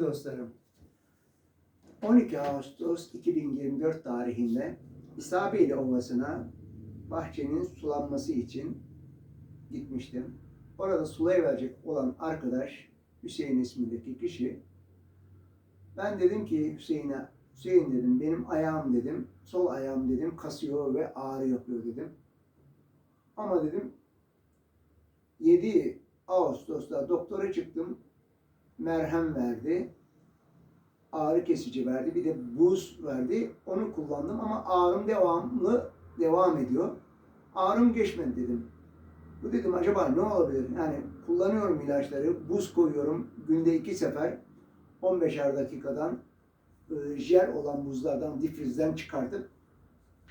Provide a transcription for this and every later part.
dostlarım. 12 Ağustos 2024 tarihinde İsabeyli Ovası'na bahçenin sulanması için gitmiştim. Orada sulayıverecek olan arkadaş Hüseyin ismindeki kişi ben dedim ki Hüseyin'e Hüseyin dedim benim ayağım dedim sol ayağım dedim kasıyor ve ağrı yapıyor dedim. Ama dedim 7 Ağustos'ta doktora çıktım merhem verdi. Ağrı kesici verdi. Bir de buz verdi. Onu kullandım ama ağrım devamlı devam ediyor. Ağrım geçmedi dedim. Bu dedim acaba ne olabilir? Yani kullanıyorum ilaçları. Buz koyuyorum. Günde iki sefer 15'er dakikadan e, jel olan buzlardan difrizden çıkartıp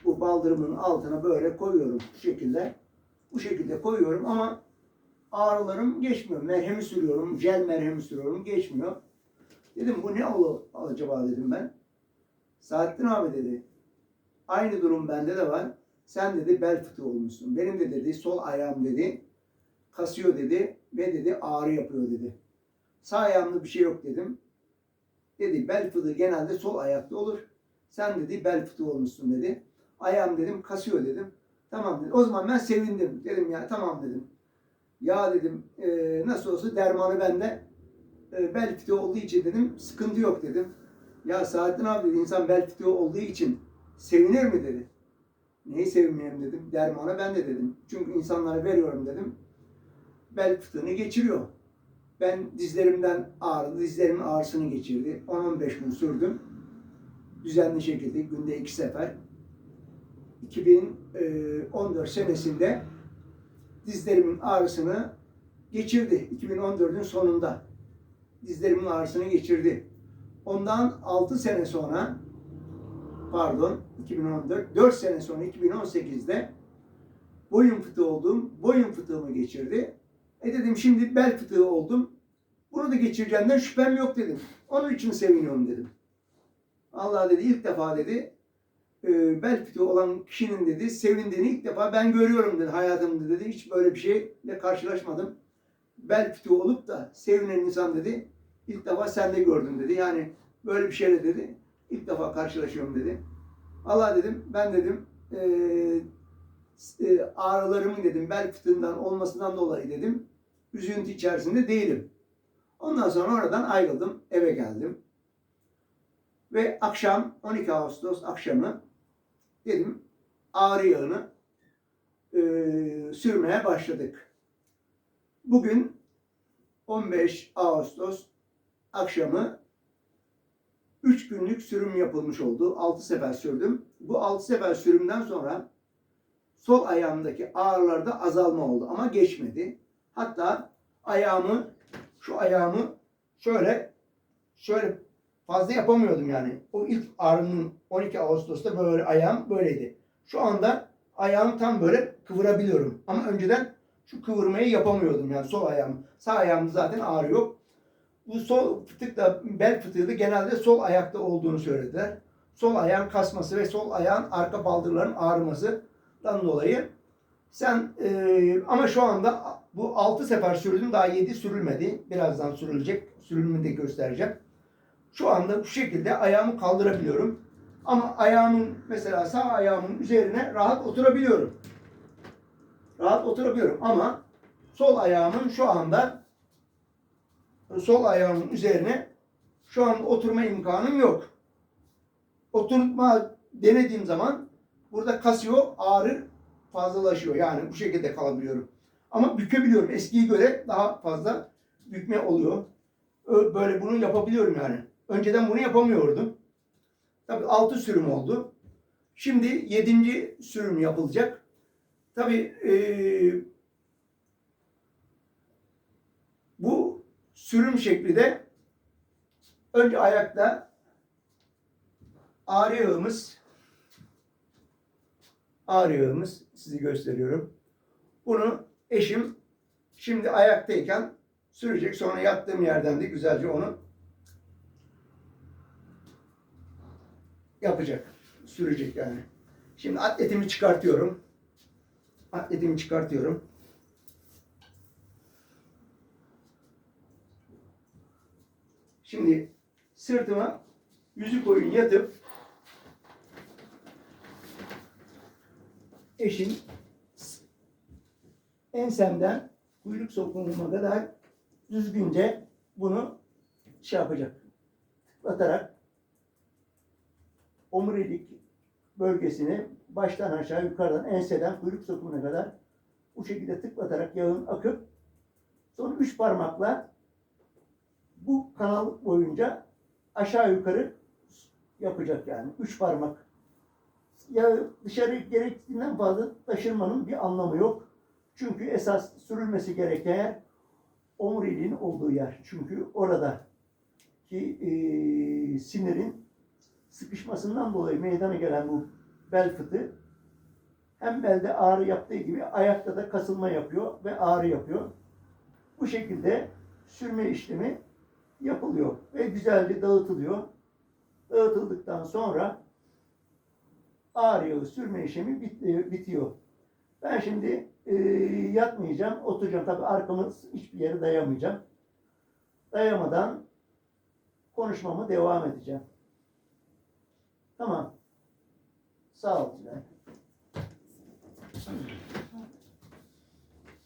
bu baldırımın altına böyle koyuyorum bu şekilde. Bu şekilde koyuyorum ama ağrılarım geçmiyor. Merhemi sürüyorum, jel merhemi sürüyorum, geçmiyor. Dedim bu ne ol acaba dedim ben. Saadettin abi dedi. Aynı durum bende de var. Sen dedi bel fıtığı olmuşsun. Benim de dedi sol ayağım dedi. Kasıyor dedi ve dedi ağrı yapıyor dedi. Sağ ayağımda bir şey yok dedim. Dedi bel fıtığı genelde sol ayakta olur. Sen dedi bel fıtığı olmuşsun dedi. Ayağım dedim kasıyor dedim. Tamam dedi. O zaman ben sevindim. Dedim ya tamam dedim. Ya dedim e, nasıl olsa dermanı bende. E, bel fıtığı olduğu için dedim sıkıntı yok dedim. Ya Saadettin abi dedi insan bel fıtığı olduğu için sevinir mi dedi. Neyi sevinmeyeyim dedim. Dermanı ben de dedim. Çünkü insanlara veriyorum dedim. Bel fıtığını geçiriyor. Ben dizlerimden ağrıdı. Dizlerimin ağrısını geçirdi. 10-15 gün sürdüm. Düzenli şekilde günde iki sefer. 2014 senesinde dizlerimin ağrısını geçirdi. 2014'ün sonunda dizlerimin ağrısını geçirdi. Ondan 6 sene sonra pardon 2014 4 sene sonra 2018'de boyun fıtığı oldum. Boyun fıtığımı geçirdi. E dedim şimdi bel fıtığı oldum. Bunu da geçireceğimden şüphem yok dedim. Onun için seviniyorum dedim. Allah dedi ilk defa dedi e, bel fıtığı olan kişinin dedi sevindiğini ilk defa ben görüyorum dedi hayatımda dedi. Hiç böyle bir şeyle karşılaşmadım. Bel fıtığı olup da sevinen insan dedi ilk defa sen de gördün dedi. Yani böyle bir şeyle dedi ilk defa karşılaşıyorum dedi. Allah dedim ben dedim e, e, ağrılarımın dedim bel fıtığından olmasından dolayı dedim üzüntü içerisinde değilim. Ondan sonra oradan ayrıldım eve geldim. Ve akşam 12 Ağustos akşamı dedim ağrı yağını e, sürmeye başladık. Bugün 15 Ağustos akşamı 3 günlük sürüm yapılmış oldu. 6 sefer sürdüm. Bu 6 sefer sürümden sonra sol ayağımdaki ağrılarda azalma oldu ama geçmedi. Hatta ayağımı şu ayağımı şöyle şöyle fazla yapamıyordum yani. O ilk ağrının 12 Ağustos'ta böyle ayağım böyleydi. Şu anda ayağımı tam böyle kıvırabiliyorum. Ama önceden şu kıvırmayı yapamıyordum yani sol ayağım. Sağ ayağımda zaten ağrı yok. Bu sol fıtık da bel fıtığı da genelde sol ayakta olduğunu söylediler. Sol ayağın kasması ve sol ayağın arka baldırların ağrımasından dolayı sen e, ama şu anda bu 6 sefer sürdüm daha 7 sürülmedi. Birazdan sürülecek. Sürümünü de göstereceğim. Şu anda bu şekilde ayağımı kaldırabiliyorum. Ama ayağımın mesela sağ ayağımın üzerine rahat oturabiliyorum. Rahat oturabiliyorum ama sol ayağımın şu anda sol ayağımın üzerine şu an oturma imkanım yok. Oturma denediğim zaman burada kasıyor, ağrı fazlalaşıyor. Yani bu şekilde kalabiliyorum. Ama bükebiliyorum. Eskiye göre daha fazla bükme oluyor. Böyle bunu yapabiliyorum yani. Önceden bunu yapamıyordum. Tabii 6 sürüm oldu. Şimdi 7. sürüm yapılacak. Tabii eee, bu sürüm şekli de önce ayakta ağrı yağımız ağrı yağımız sizi gösteriyorum. Bunu eşim şimdi ayaktayken sürecek. Sonra yattığım yerden de güzelce onu yapacak. Sürecek yani. Şimdi atletimi çıkartıyorum. Atletimi çıkartıyorum. Şimdi sırtıma yüzü koyun yatıp eşim ensemden kuyruk sokumuma kadar düzgünce bunu şey yapacak. Tıklatarak omurilik bölgesini baştan aşağı yukarıdan enseden kuyruk sokumuna kadar bu şekilde tıklatarak yağın akıp sonra üç parmakla bu kanal boyunca aşağı yukarı yapacak yani. Üç parmak. Ya dışarı gerektiğinden fazla taşırmanın bir anlamı yok. Çünkü esas sürülmesi gereken omuriliğin olduğu yer. Çünkü orada ki eee, sinirin sıkışmasından dolayı meydana gelen bu bel fıtığı hem belde ağrı yaptığı gibi ayakta da kasılma yapıyor ve ağrı yapıyor. Bu şekilde sürme işlemi yapılıyor ve güzelce dağıtılıyor. Dağıtıldıktan sonra ağrı yağı sürme işlemi bit- e, bitiyor. Ben şimdi e, yatmayacağım, oturacağım. Tabii arkamı hiçbir yere dayamayacağım. Dayamadan konuşmamı devam edeceğim. Tamam. Sağ ol Tülay.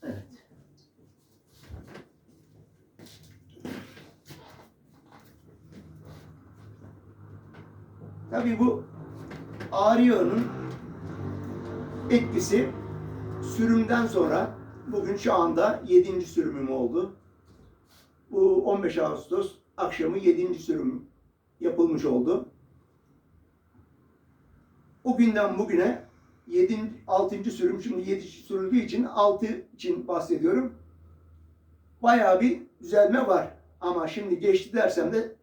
Evet. Tabii bu yağının etkisi sürümden sonra bugün şu anda 7. sürümüm oldu. Bu 15 Ağustos akşamı 7. sürüm yapılmış oldu. O günden bugüne 7. 6. sürüm şimdi 7 sürüldüğü için 6 için bahsediyorum. Bayağı bir düzelme var. Ama şimdi geçti dersem de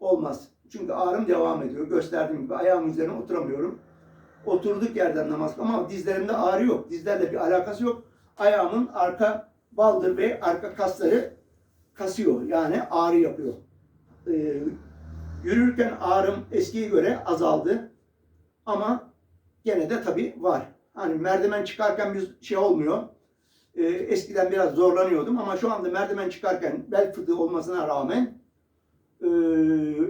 olmaz. Çünkü ağrım devam ediyor. Gösterdiğim gibi ayağımın üzerine oturamıyorum. Oturduk yerden namaz ama dizlerimde ağrı yok. Dizlerle bir alakası yok. Ayağımın arka baldır ve arka kasları kasıyor. Yani ağrı yapıyor. Ee, yürürken ağrım eskiye göre azaldı. Ama gene de tabii var. Hani merdiven çıkarken bir şey olmuyor. Ee, eskiden biraz zorlanıyordum ama şu anda merdiven çıkarken bel fıtığı olmasına rağmen e,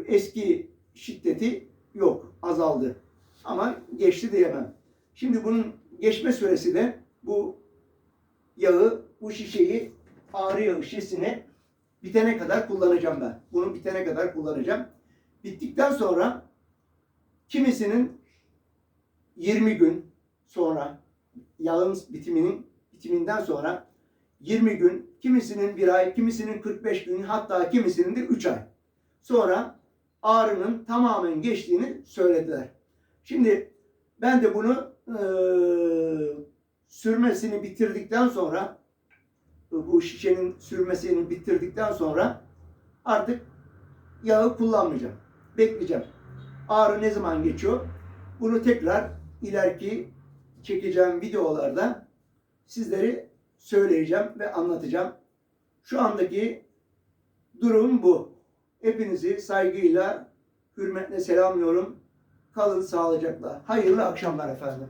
eski şiddeti yok, azaldı. Ama geçti diyemem. Şimdi bunun geçme süresi de bu yağı, bu şişeyi ağrı yağı şişesini bitene kadar kullanacağım ben. Bunu bitene kadar kullanacağım. Bittikten sonra kimisinin 20 gün sonra yağın bitiminin bitiminden sonra 20 gün, kimisinin bir ay, kimisinin 45 gün, hatta kimisinin de 3 ay. Sonra ağrının tamamen geçtiğini söylediler. Şimdi ben de bunu eee, sürmesini bitirdikten sonra bu şişenin sürmesini bitirdikten sonra artık yağı kullanmayacağım. Bekleyeceğim. Ağrı ne zaman geçiyor? Bunu tekrar ileriki çekeceğim videolarda sizleri söyleyeceğim ve anlatacağım. Şu andaki durum bu. Hepinizi saygıyla, hürmetle selamlıyorum. Kalın sağlıcakla. Hayırlı akşamlar efendim.